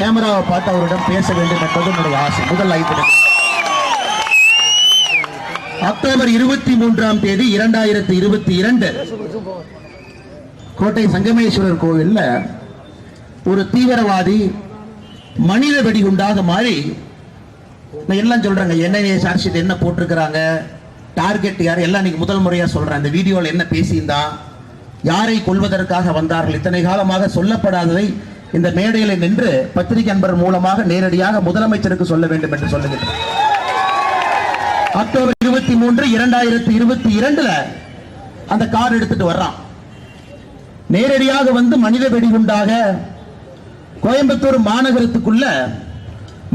கேமராவை பார்த்து அவரிடம் பேச வேண்டும் என்பது என்னுடைய ஆசை. முதல் ஐந்து அக்டோபர் இருபத்தி மூன்றாம் தேதி இரண்டாயிரத்தி இருபத்தி இரண்டு கோட்டை சங்கமேஸ்வரர் கோவில்ல ஒரு தீவிரவாதி மனித வெடிகுண்டாக மாறி நான் எல்லாம் சொல்றாங்க என்ன சார்ஜ் என்ன போட்டிருக்கிறாங்க டார்கெட் யார் எல்லாம் இன்னைக்கு முதல் முறையா சொல்றேன். அந்த வீடியோல என்ன பேசியிருந்தா யாரை கொல்வதற்காக வந்தார்கள் இத்தனை காலமாக சொல்லப்படாததை இந்த மேடையில் நின்று பத்திரிகை அன்பர் மூலமாக நேரடியாக முதலமைச்சருக்கு சொல்ல வேண்டும் என்று சொல்லுகிறேன் அக்டோபர் இருபத்தி மூன்று இரண்டாயிரத்தி இருபத்தி இரண்டுல அந்த கார் எடுத்துட்டு வர்றான். நேரடியாக வந்து மனித வெடிகுண்டாக கோயம்புத்தூர் மாநகரத்துக்குள்ள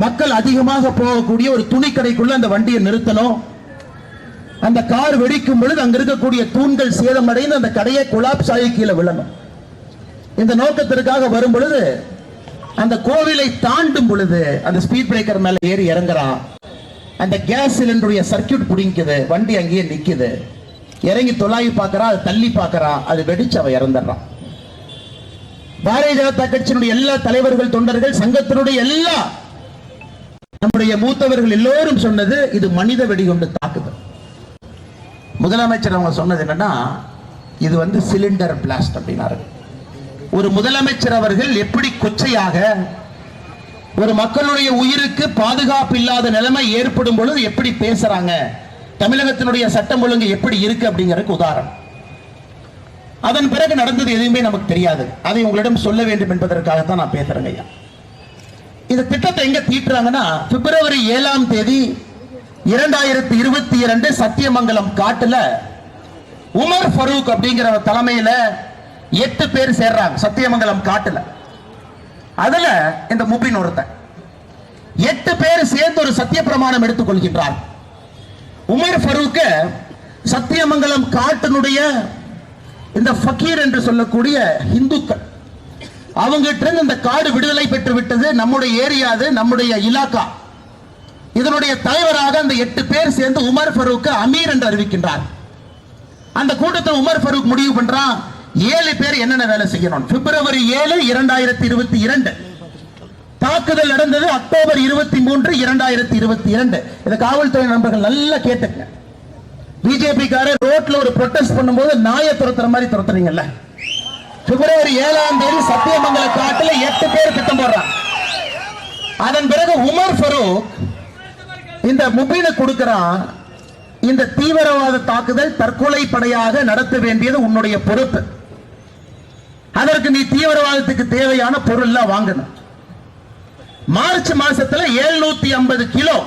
மக்கள் அதிகமாக போகக்கூடிய ஒரு துணிக்கடைக்குள்ள அந்த வண்டியை நிறுத்தணும். அந்த கார் வெடிக்கும் பொழுது அங்க இருக்கக்கூடிய தூண்கள் சேதமடைந்து அந்த கடையை கொலாப்ஸ் ஆகி கீழே விழணும். இந்த நோக்கத்திற்காக வரும் பொழுது அந்த கோவிலை தாண்டும் பொழுது அந்த ஸ்பீட் பிரேக்கர் மேல ஏறி இறங்குறான் அந்த கேஸ் சிலிண்டருடைய சர்க்கியூட் பிடிக்குது வண்டி அங்கேயே நிக்குது. இறங்கி தொலாவி பார்க்கறா அது தள்ளி பார்க்கறா அது வெடிச்சு அவன் இறந்துடுறான். பாரதிய ஜனதா கட்சியினுடைய எல்லா தலைவர்கள் தொண்டர்கள் சங்கத்தினுடைய எல்லா நம்முடைய மூத்தவர்கள் எல்லோரும் சொன்னது இது மனித வெடிகுண்டு தாக்குதல் முதலமைச்சர் அவங்க சொன்னது என்னன்னா இது வந்து சிலிண்டர் பிளாஸ்ட் அப்படின்னாரு. ஒரு முதலமைச்சர் அவர்கள் எப்படி கொச்சையாக ஒரு மக்களுடைய உயிருக்கு பாதுகாப்பு இல்லாத நிலைமை ஏற்படும் பொழுது எப்படி பேசுறாங்க? தமிழகத்தினுடைய சட்டம் ஒழுங்கு எப்படி இருக்கு அப்படிங்கிறதுக்கு உதாரணம். அதன் பிறகு நடந்தது எதுவுமே நமக்கு தெரியாது. அதை உங்களிடம் சொல்ல வேண்டும் என்பதற்காகத்தான் நான் பேசுறேங்க ஐயா. இந்த திட்டத்தை எங்க தீட்டுறாங்கன்னா பிப்ரவரி ஏழாம் தேதி இரண்டாயிரத்தி இருபத்தி இரண்டு சத்தியமங்கலம் காட்டுல உமர் ஃபரூக் அப்படிங்கிற தலைமையில எட்டு பேர் சேர்றாங்க. சத்தியமங்கலம் காட்டுல. அதுல இந்த முபின் ஒருத்தன். எட்டு பேர் சேர்ந்து ஒரு சத்திய பிரமாணம் எடுத்துக் கொள்கின்றார் உமர் ஃபரூக் சத்தியமங்கலம் காட்டினுடைய இந்த ஃபக்கீர் என்று சொல்லக்கூடிய இந்துக்கள் அவங்கிட்ட இருந்து இந்த காடு விடுதலை பெற்று விட்டது. நம்முடைய ஏரியா அது நம்முடைய இலாக்கா. இதனுடைய தலைவராக அந்த எட்டு பேர் சேர்ந்து உமர் ஃபரூக்க அமீர் என்று அறிவிக்கின்றார். அந்த கூட்டத்தில் உமர் ஃபரூக் முடிவு பண்றான். ஏழு பேர் என்னென்ன வேலை செய்யணும்? பிப்ரவரி ஏழு இரண்டாயிரத்தி இருபத்தி இரண்டு. தாக்குதல் நடந்தது அக்டோபர் இருபத்தி மூன்று இரண்டாயிரத்தி இருபத்தி இரண்டு. இதை காவல்துறை நண்பர்கள் நல்லா கேட்டுங்க. பிஜேபி காரர் ரோட்ல ஒரு ப்ரொட்டஸ்ட் பண்ணும்போது நாயை துரத்துற மாதிரி துரத்துறீங்கல்ல? பிப்ரவரி ஏழாம் தேதி சத்தியமங்கல காட்டுல எட்டு பேர் திட்டம் போடுறான் அதன் பிறகு உமர் ஃபரூக் இந்த முபீனை கொடுக்கிறான். இந்த தீவிரவாத தாக்குதல் தற்கொலை படையாக நடத்த வேண்டியது உன்னுடைய பொறுப்பு. அதற்கு நீ தீவிரவாதத்துக்கு தேவையான பொருள் எல்லாம் வாங்கணும் மார்ச் மாசத்துல 750 ஐம்பது கிலோ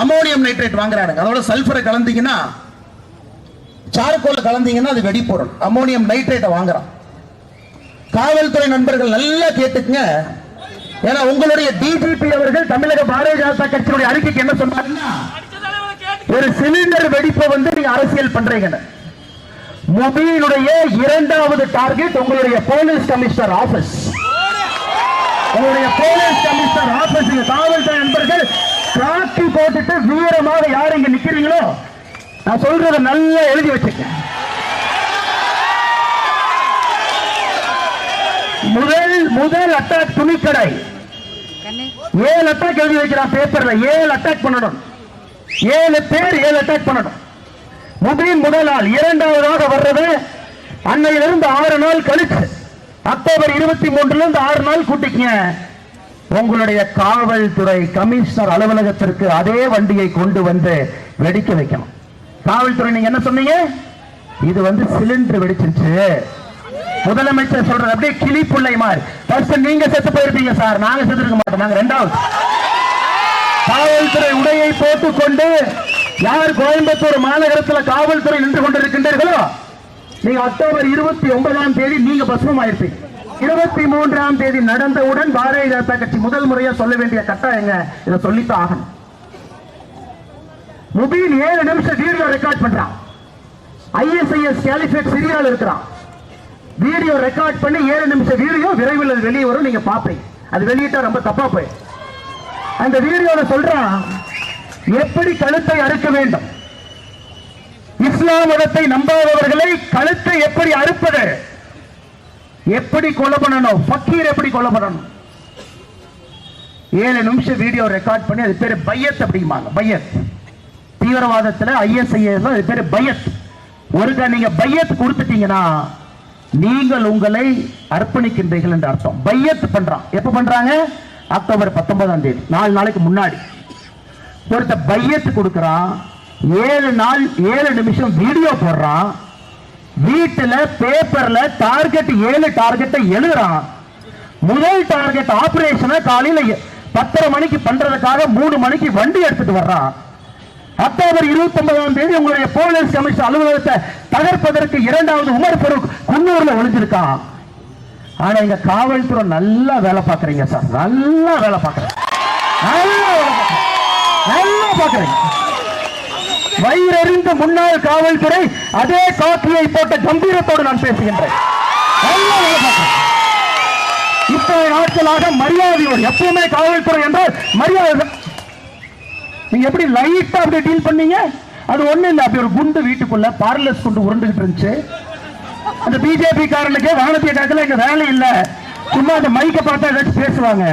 அமோனியம் நைட்ரேட் வாங்குறாங்க அதோட சல்பரை கலந்தீங்கன்னா சார்கோல கலந்தீங்கன்னா அது வெடிப்பொருள் அமோனியம் நைட்ரேட்டை வாங்குறான். காவல்துறை நண்பர்கள் நல்லா கேட்டுக்குங்க. ஏன்னா உங்களுடைய டிஜிபி அவர்கள் தமிழக பாரதிய ஜனதா கட்சியினுடைய அறிக்கைக்கு என்ன சொன்னாருன்னா ஒரு சிலிண்டர் வெடிப்பை வந்து நீங்க அரசியல் பண்றீங்கன்னு. முபீனுடைய இரண்டாவது டார்கெட் உங்களுடைய போலீஸ் கமிஷனர் ஆபீஸ். உங்களுடைய போலீஸ் கமிஷனர் ஆபீஸ் காவல்துறை நண்பர்கள் காக்கி போட்டுட்டு வீரமாக யார் இங்க நிக்கிறீங்களோ நான் சொல்றதை நல்லா எழுதி வச்சிருக்கேன் முதல் முதல் அட்டாக் துணிக்கடை. ஏழு அட்டாக் எழுதி வைக்கிறான் பேப்பர்ல ஏழு அட்டாக் பண்ணணும். ஏழு பேர் ஏழு அட்டாக் பண்ணணும். முதலின் முதல் நாள் இரண்டாவதாக வர்றது அன்னையிலிருந்து ஆறு நாள் கழிச்சு அக்டோபர் இருபத்தி மூன்றுல இருந்து ஆறு நாள் கூட்டிக்கங்க. உங்களுடைய காவல்துறை கமிஷனர் அலுவலகத்திற்கு அதே வண்டியை கொண்டு வந்து வெடிக்க வைக்கணும். காவல்துறை நீங்க என்ன சொன்னீங்க? இது வந்து சிலிண்டர் வெடிச்சிருச்சு. முதலமைச்சர் சொல்றது அப்படியே கிளி பிள்ளை மாதிரி. ஃபர்ஸ்ட் நீங்க செத்து போயிருப்பீங்க சார் நாங்க செத்து இருக்க மாட்டோம். நாங்க ரெண்டாவது. காவல்துறை உடையை போட்டுக்கொண்டு யார் கோயம்புத்தூர் மாநகரத்தில் காவல்துறை நின்று கொண்டிருக்கின்றீர்களோ நீங்க அக்டோபர் இருபத்தி ஒன்பதாம் தேதி நீங்க பசுமமாயிருப்பீங்க இருபத்தி மூன்றாம் தேதி நடந்தவுடன் பாரதிய ஜனதா கட்சி முதல் முறையா சொல்ல வேண்டிய கட்டாயங்க இதை சொல்லித்தான் ஆகணும். முபீன் ஏழு நிமிஷம் வீடியோ ரெக்கார்ட் பண்றான். ஐஎஸ்ஐஎஸ் கேலிஃபேட் சிரியால இருக்கிறான். வீடியோ ரெக்கார்ட் பண்ணி ஏழு நிமிஷம் வீடியோ விரைவில் அது வெளியே வரும் நீங்க பாப்பீங்க அது வெளியிட்டா ரொம்ப தப்பா போய் அந்த வீடியோல சொல்றான் எப்படி கழுத்தை அறுக்க வேண்டும்? இஸ்லாம் மதத்தை நம்பாதவர்களை கழுத்தை எப்படி அறுப்பது? எப்படி கொலை பண்ணணும்? பக்கீர் எப்படி கொலை பண்ணணும்? ஏழு நிமிஷம் வீடியோ ரெக்கார்ட் பண்ணி அது பேர் பையத் அப்படிம்பாங்க. பையத். தீவிரவாதத்துல ஐஎஸ்ஐஎஸ் அது பேரு பையத். ஒருக்க நீங்க பையத் கொடுத்துட்டீங்கன்னா நீங்கள் உங்களை அர்ப்பணிக்கின்றீர்கள் என்று அர்த்தம். பையத் பண்றான். எப்ப பண்றாங்க? அக்டோபர் பத்தொன்பதாம் தேதி. நாலு நாளைக்கு முன்னாடி. ஒருத்த பையத்து கொடுக்குறான் ஏழு நாள் ஏழு நிமிஷம் வீடியோ போடுறான் வீட்டில் பேப்பர்ல டார்கெட் ஏழு டார்கெட்டை எழுதுறான் முதல் டார்கெட் ஆபரேஷனை காலையில் பத்தரை மணிக்கு பண்றதுக்காக மூணு மணிக்கு வண்டி எடுத்துட்டு வர்றான் அக்டோபர் இருபத்தி ஒன்பதாம் தேதி உங்களுடைய போலீஸ் கமிஷன் அலுவலகத்தை தகர்ப்பதற்கு இரண்டாவது உமர் ஃபரூக் குன்னூர்ல ஒளிஞ்சிருக்கான் ஆனா இங்க காவல்துறை நல்லா வேலை பார்க்கறீங்க சார். நல்லா வேலை பார்க்குறேன் நல்லா பாக்குறேன் வயிறறிந்த முன்னாள் காவல்துறை அதே காக்கியை போட்ட கம்பீரத்தோடு நான் பேசுகின்றேன். இத்தனை நாட்களாக மரியாதையோடு எப்பவுமே காவல்துறை என்றால் மரியாதை. நீங்க எப்படி லைட்டா அப்படி டீல் பண்ணீங்க? அது ஒண்ணு இல்லை அப்படி ஒரு குண்டு வீட்டுக்குள்ள பார்லஸ் குண்டு உருண்டுகிட்டு இருந்துச்சு. அந்த பிஜேபி காரனுக்கே வானத்திய காலத்தில் எங்க வேலை இல்லை. சும்மா அந்த மைக்கை பார்த்தா ஏதாச்சும் பேசுவாங்க.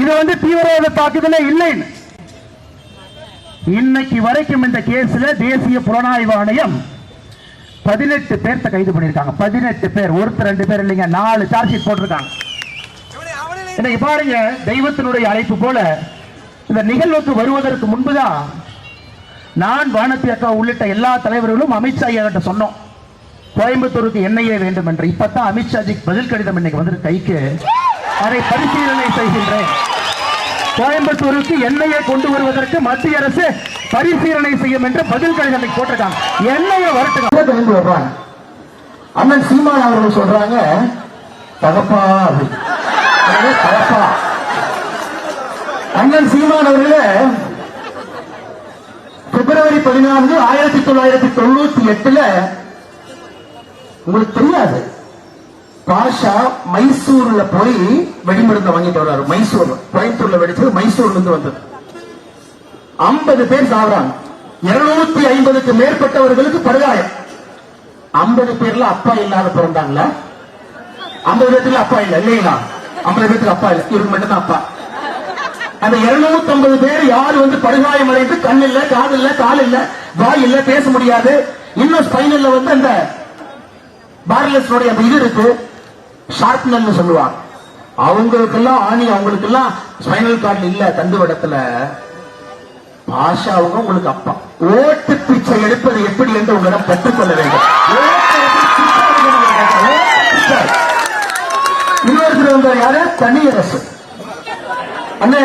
இது வந்து தீவிரவாத தாக்குதலே இல்லைன்னு. இன்னைக்கு வரைக்கும் இந்த கேஸ்ல தேசிய புலனாய்வு ஆணையம் பதினெட்டு பேர்த்த கைது பண்ணிருக்காங்க பதினெட்டு பேர். ஒருத்தர் ரெண்டு பேர் இல்லைங்க. நாலு சார்ஜ் ஷீட் போட்டிருக்காங்க. இன்னைக்கு பாருங்க தெய்வத்தினுடைய அழைப்பு போல இந்த நிகழ்வுக்கு வருவதற்கு முன்புதான் நான் வானத்தி அக்கா உள்ளிட்ட எல்லா தலைவர்களும் அமித்ஷா ஐயா கிட்ட சொன்னோம். கோயம்புத்தூருக்கு எண்ணெயே வேண்டும் என்று இப்பதான் அமித்ஷாஜி பதில் கடிதம் இன்னைக்கு வந்திருக்கு கைக்கு. அதை பரிசீலனை செய்கின்றேன். கோயம்புத்தூருக்கு எண்ணெயை கொண்டு வருவதற்கு மத்திய அரசு பரிசீலனை செய்யும் என்று பதில் கடிதம் போட்டிருக்காங்க. எண்ணெயை வரட்டுங்க. கிளம்பி வர்றாங்க அண்ணன் சீமான் அவர்கள் சொல்றாங்க தகப்பா தகப்பா. அண்ணன் சீமான் அவர்களே பிப்ரவரி பதினான்கு ஆயிரத்தி தொள்ளாயிரத்தி தொண்ணூத்தி எட்டுல உங்களுக்கு தெரியாது. பாஷா மைசூர்ல போய் வெடிமருந்து வாங்கிட்டு வர்றாரு. மைசூர்ல கோயம்புத்தூர்ல வெடிச்சது மைசூர்ல இருந்து வந்தது. ஐம்பது பேர் சாகுறாங்க இருநூத்தி ஐம்பதுக்கு மேற்பட்டவர்களுக்கு படுகாயம். ஐம்பது பேர்ல அப்பா இல்லாத பிறந்தாங்களா? ஐம்பது பேர்ல அப்பா இல்ல இல்லைங்களா? ஐம்பது பேருக்கு அப்பா இல்ல இவருக்கு மட்டும் தான் அப்பா. அந்த 250 பேர் யாரு வந்து படுகாயம் அடைந்து கண் இல்ல காது இல்ல கால் இல்ல வாய் இல்ல பேச முடியாது. இன்னும் ஸ்பைனல்ல வந்து அந்த பார்லஸ் அந்த இது இருக்கு. ஷார்ப்னர்னு சொல்லுவாங்க. அவங்களுக்கெல்லாம் ஆணி அவங்களுக்கெல்லாம் ஸ்பைனல் கார்டு இல்ல தண்டுவடத்துல பாஷா அவங்க உங்களுக்கு அப்பா. ஓட்டு பிச்சை எடுப்பது எப்படி என்று உங்களிடம் கற்றுக்கொள்ள வேண்டும். இன்னொருத்தர் யாரு? தனியரசு. அண்ணே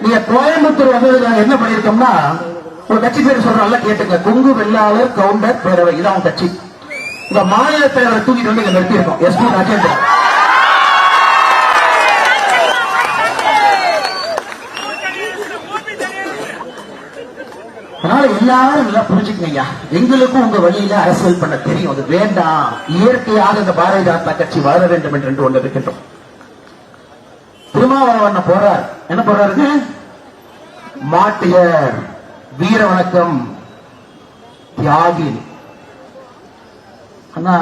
நீங்க கோயம்புத்தூர் வந்ததுக்கு நாங்க என்ன பண்ணிருக்கோம்னா ஒரு கட்சி பேர் சொல்றாங்க கேட்டுங்க கொங்கு வெள்ளாளர் கவுண்டர் பேரவை. இதான் அவங்க கட்சி. உங்க மாநில தலைவரை தூக்கிட்டு வந்து இங்க நிறுத்தியிருக்கோம் எஸ் பி ராஜேந்திரன் அதனால எல்லாரும் நல்லா புரிஞ்சுக்கங்க எங்களுக்கும் உங்க வழியில அரசியல் பண்ண தெரியும். அது வேண்டாம். இயற்கையாக இந்த பாரதிய ஜனதா கட்சி வளர வேண்டும் என்று ஒன்று இருக்கின்றோம். திருமாவளவன் போறார். என்ன போறாரு? மாட்டியர். வீர வணக்கம். தியாகி ஆனா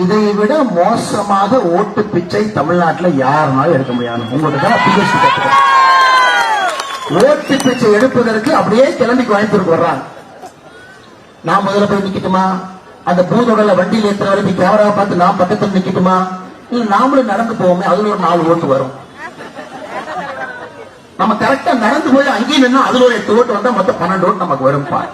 இதை விட மோசமாக ஓட்டு பிச்சை தமிழ்நாட்டுல யாருனாலும் எடுக்க முடியாது. உங்களுக்கு தான் ஓட்டு பிச்சை எடுப்பதற்கு அப்படியே கிளம்பி கோயம்புத்தூருக்கு வர்றாங்க. நான் முதல்ல போய் நிக்கட்டுமா? அந்த பூதோடல வண்டியில ஏற்ற வரைக்கும் கேமரா பார்த்து நான் பக்கத்துல நிக்கட்டுமா? இல்ல நாமளும் நடந்து போவோமே அதுல ஒரு நாலு ஓட்டு வரும். நம்ம கரெக்டா நடந்து போய் அங்கேயும் நின்னா அதுல ஒரு எட்டு ஓட்டு வந்தா மொத்தம் பன்னெண்டு ஓட்டு நமக்கு வரும் பாரு.